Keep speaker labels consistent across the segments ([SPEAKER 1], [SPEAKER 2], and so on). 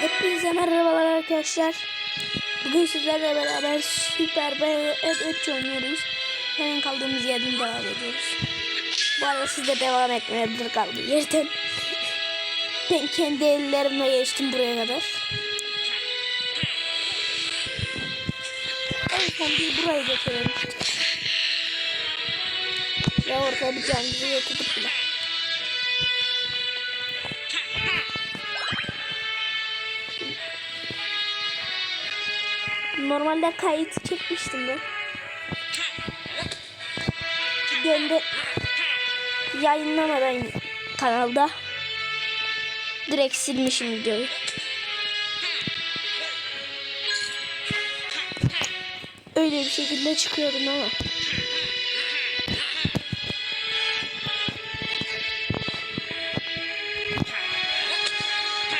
[SPEAKER 1] Hepinize merhabalar arkadaşlar. Bugün sizlerle beraber Süper Beyaz 3 oynuyoruz. Hemen kaldığımız yerden devam ediyoruz. Bu arada siz de devam etmeyebilir kaldığı yerden. Ben kendi ellerimle geçtim buraya kadar. En son bir burayı geçememiştik. Ve orada bir canlısı getirdik bile. Normalde kayıt çekmiştim ben. Gönder yayınlamadan kanalda direkt silmişim videoyu. Öyle bir şekilde çıkıyordum ama.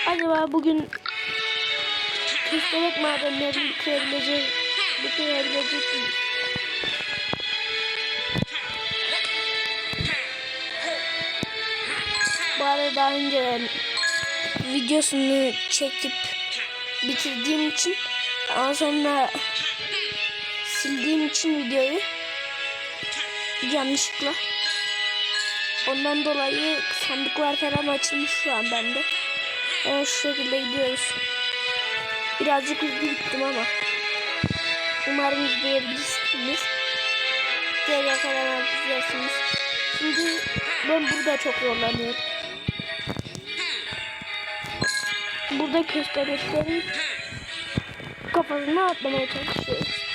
[SPEAKER 1] Acaba bugün köstebek madenlerini bitirebilecek, bitirebilecek miyiz? Bu arada daha önce videosunu çekip bitirdiğim için daha sonra sildiğim için videoyu yanlışlıkla ondan dolayı sandıklar falan açılmış şu an bende. Evet şu şekilde gidiyoruz. Birazcık hızlı gittim ama umarım izleyebilirsiniz. Geriye kadar izlersiniz. Şimdi ben burada çok zorlanıyorum. Burada köstebeklerin kafasına atlamaya çalışıyoruz.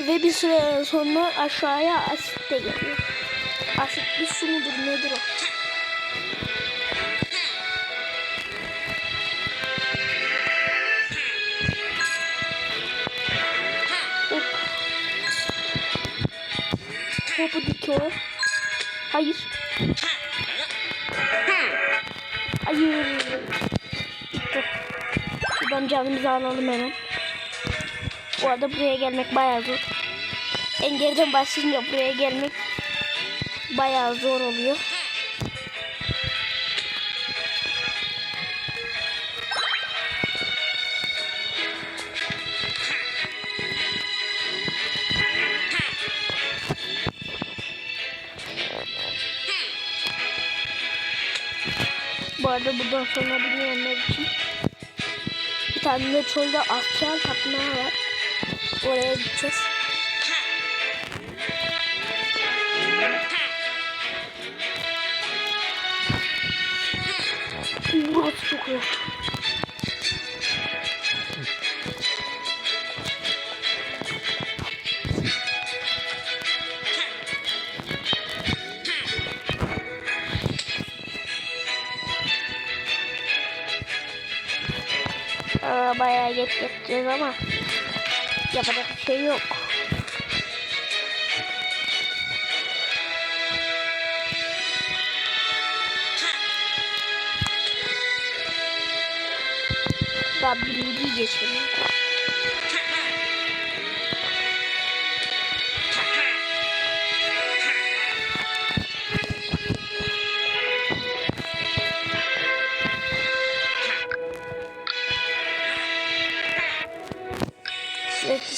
[SPEAKER 1] Ve bir süre sonra aşağıya asit de geliyor. Asitli su mudur nedir o? Dikiyor. Hayır. Hayır. Gitti. Buradan canımızı alalım hemen. Bu arada buraya gelmek bayağı zor. En geriden başlayınca buraya gelmek bayağı zor oluyor. Buradan sonra bilmeyenler için bir tane de çölde asker tapınağı var. Oraya gideceğiz. Burası çok iyi. Geç geçeceğiz ama yapacak bir şey yok. Daha birinciyi geçelim.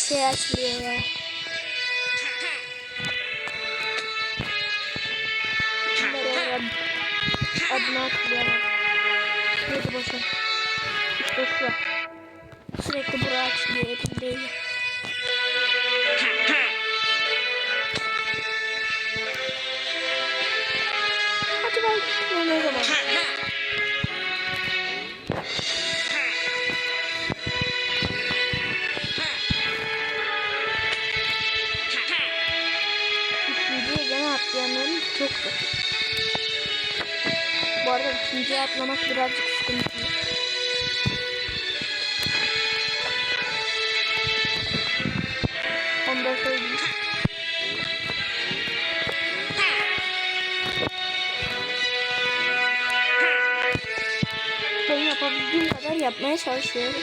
[SPEAKER 1] счастлива. Одна клена. Ну, это больше. Что все? Все это брачные это время. Bu arada ikinciye atlamak birazcık sıkıntılı. Onu da söyleyeyim. Ben yapabildiğim kadar yapmaya çalışıyorum.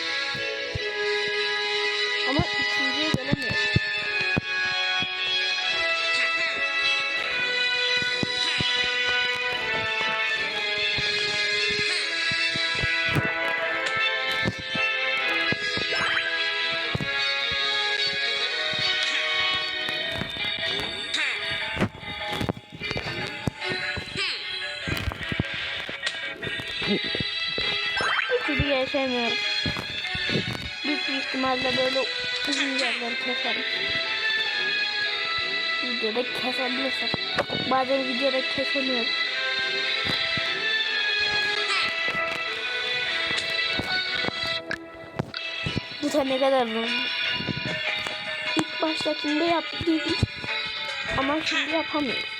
[SPEAKER 1] İhtimalle böyle uzun yerleri keserim. Videoda kesebilirsem. Bazen videoda kesemiyorum. Bu da ne kadar zor. İlk baştakinde yaptıydım. Ama şimdi yapamıyorum.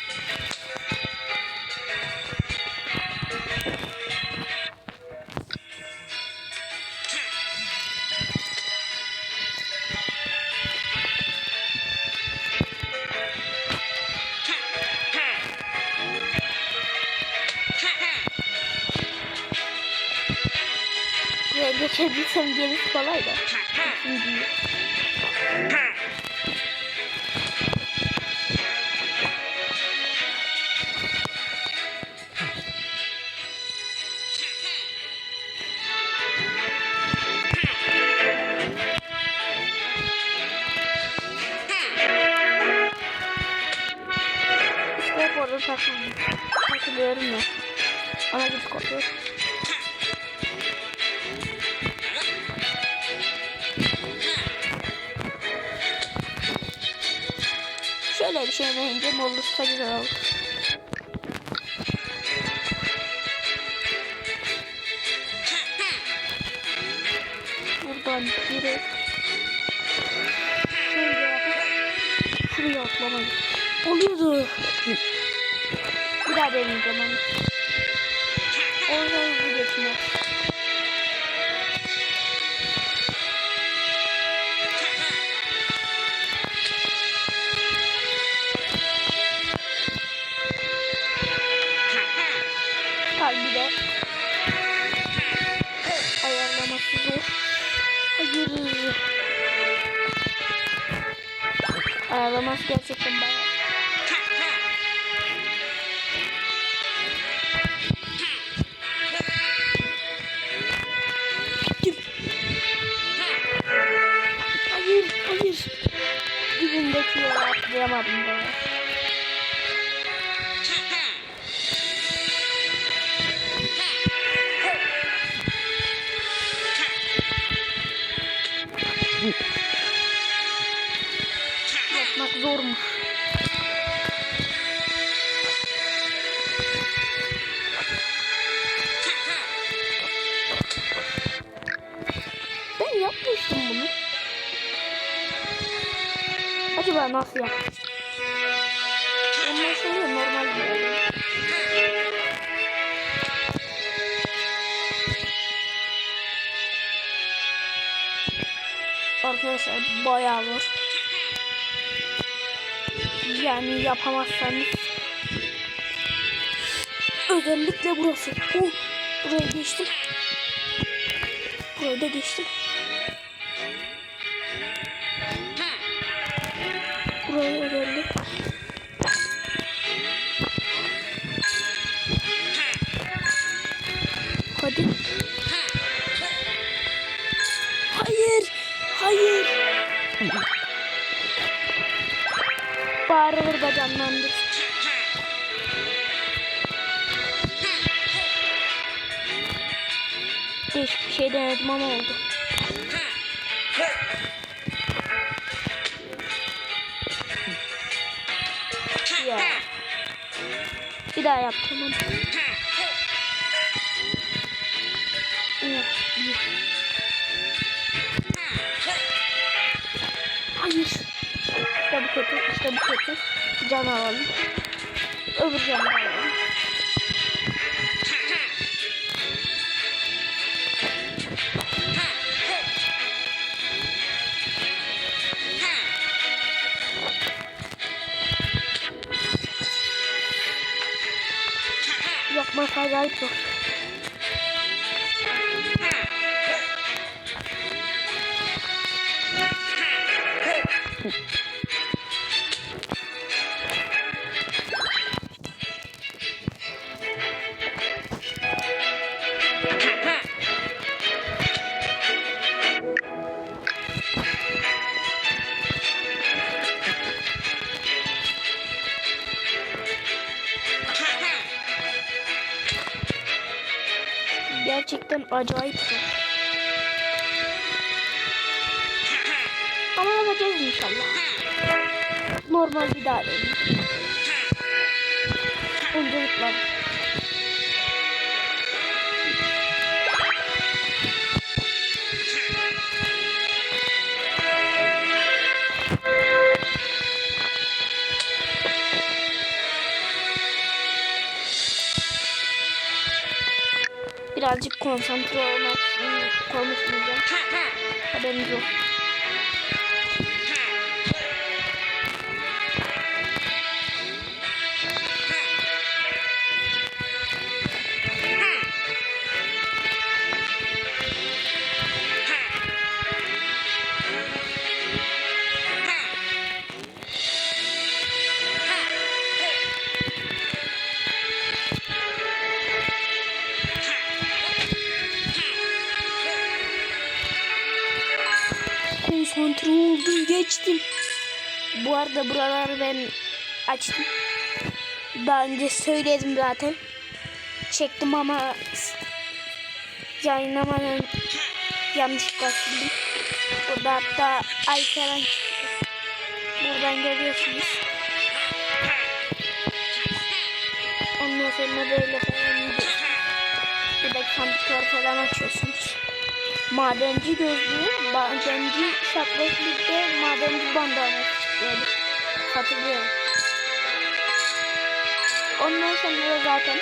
[SPEAKER 1] 曾经拖 gelip Deneyince olursa güzel olur. Buradan direkt şöyle şuraya atlamayı. Oluyordu. Bir daha deneyeceğim onu. Orada Kalbi de ayarlaması zor. Hayır. Ayarlaması gerçekten bayağı. Hayır, hayır. Dibindeki yere atlayamadım da. Arkadaşlar bayağı zor. Yani yapamazsanız özellikle burası. Oh, buraya geçtim. Buraya da geçtim. Buraya geldim. Bağırır da canlandır. Değişik bir şey denedim ama oldu. Ya. Bir daha yapacağım onu. Kötü, işte bu kötü. Can alalım. Öbür canı alalım. Yapmak acayip zor. Acayip zor. Şey. Ama yapacağız inşallah. Normal bir daire. Öncelikle. Konsantre olmak için konuşmayacağım. Haberiniz yok. Arada buraları ben açtım. Daha önce söyledim zaten. Çektim ama yayınlamadan yanlışlıkla sildim. Burada hatta ay. Buradan görüyorsunuz. Ondan sonra böyle falan gidiyorsunuz. Buradaki sandıkları falan açıyorsunuz. Madenci gözlüğü, madenci şapkası bir de madenci bandana çıkıyordu. Hatırlıyorum. Ondan sonra zaten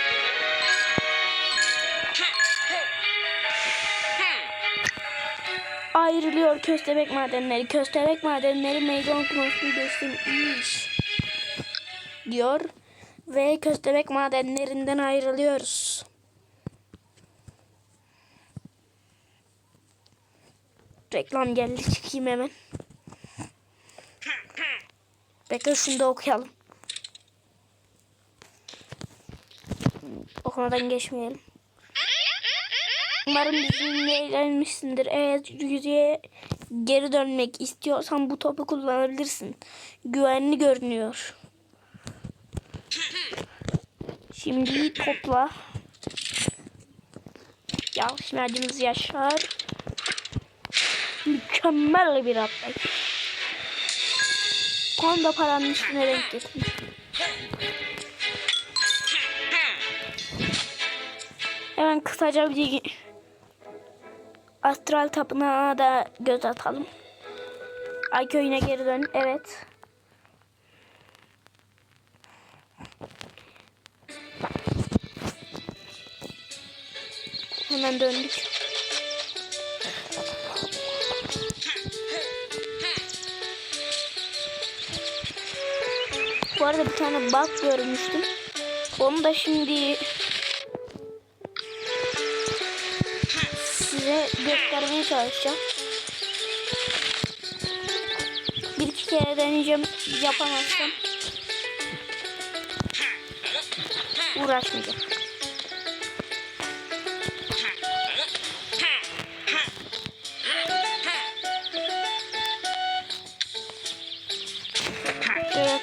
[SPEAKER 1] ayrılıyor köstebek madenleri. Köstebek madenleri meydan konusunu geçtim iyi iş diyor ve köstebek madenlerinden ayrılıyoruz. Reklam geldi çıkayım hemen. Bekle şunu da okuyalım. Okumadan geçmeyelim. Umarım bizimle eğlenmişsindir. Eğer yüzeye geri dönmek istiyorsan bu topu kullanabilirsin. Güvenli görünüyor. Şimdi topla. Yanlış verdiğimiz Yaşar. Mükemmel bir atlayış. Tam da paranın üstüne renk getirmiş. Hemen kısaca bir Astral Tapınağı da göz atalım. Ay köyüne geri dön. Evet. Hemen döndük. Arada bir tane bug görmüştüm. Onu da şimdi size göstermeye çalışacağım. Bir iki kere deneyeceğim. Yapamazsam uğraşmayacağım.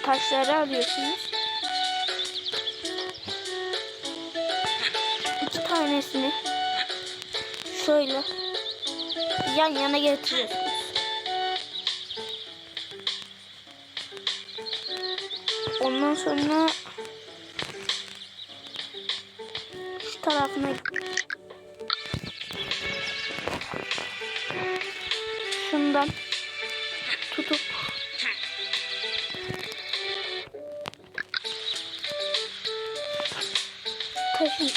[SPEAKER 1] Taşları alıyorsunuz. İki tanesini şöyle yan yana getiriyorsunuz. Ondan sonra şu tarafına taşın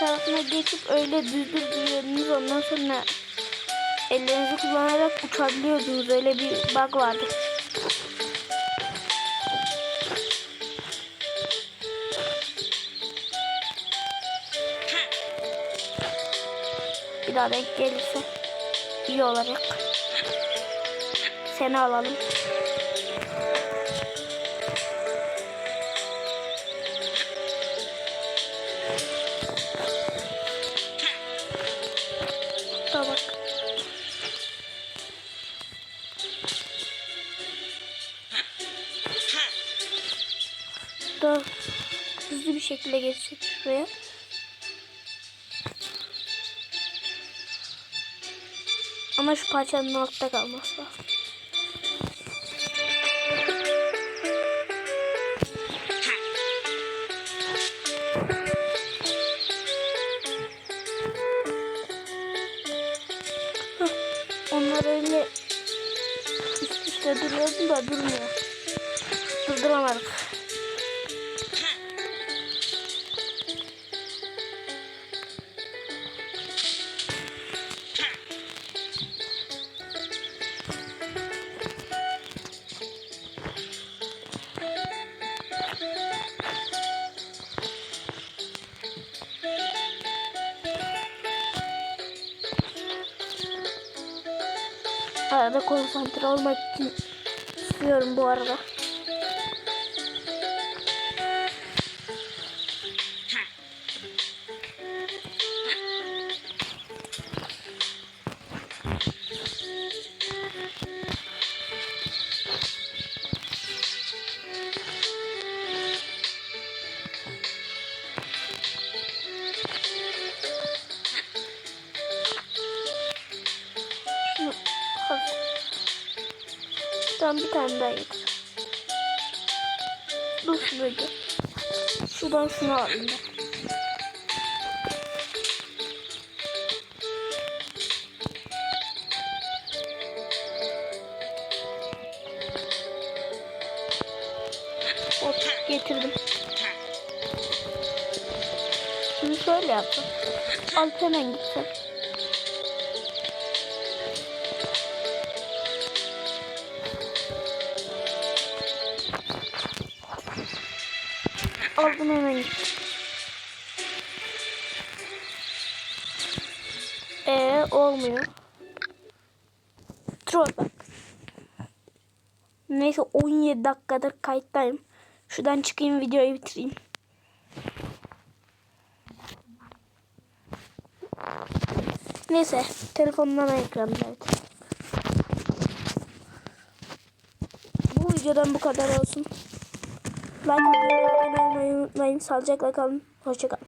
[SPEAKER 1] tarafına geçip öyle düzdürüyorsunuz ondan sonra ellerinizi kullanarak uçabiliyordunuz öyle bir bug vardı. Bir daha denk gelirse iyi olacak. Seni alalım. Da bak. Da hızlı bir şekilde geçecek şuraya. Ama şu parçanın altta kalması lazım. Onlar öyle üst üste duruyordu da durmuyor. Durduramadık. Arada konsantre olmak için istiyorum bu arada. Dur şurada. Şuradan şunu alayım ben. Hop getirdim. Şimdi şöyle yaptım. Alt hemen Aldım hemen. Ee olmuyor. Troll bak. Neyse 17 dakikadır kayıttayım. Şuradan çıkayım videoyu bitireyim. Neyse telefondan ekranda. Bu videodan bu kadar olsun. Like atmayı, abone unutmayın. Sağlıcakla kalın. Hoşçakalın.